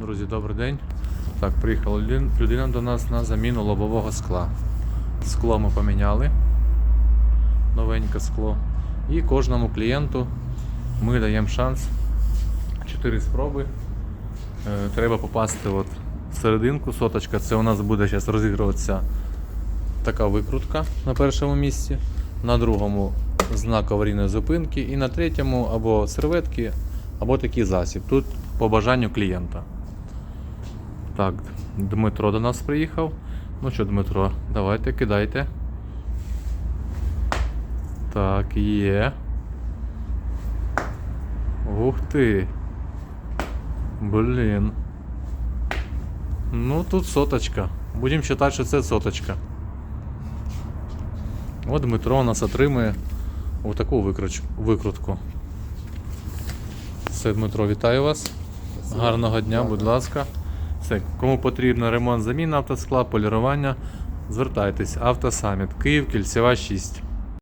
Друзі, добрий день. Так, приїхала людина до нас на заміну лобового скла. Скло ми поміняли. Новеньке скло. І кожному клієнту ми даємо шанс 4 спроби. Е, Треба попасти от в серединку. Соточка. Це у нас буде зараз розігруватися така викрутка на першому місці, на другому знак аварійної зупинки, і на третьому або серветки, або такий засіб. Тут по бажанню клієнта. Так, Дмитро до нас приїхав. Ну що, Дмитро, давайте кидайте. Так, є. Ух ти. Блін. Ну тут соточка. Будемо вважати, що це соточка. От Дмитро у нас отримує отаку викруч... викрутку. Все, Дмитро, вітаю вас. Гарного дня, будь ласка. Все, кому потрібно ремонт заміна автоскла, полірування, звертайтесь. Автосаміт, Київ, Кільцева 6.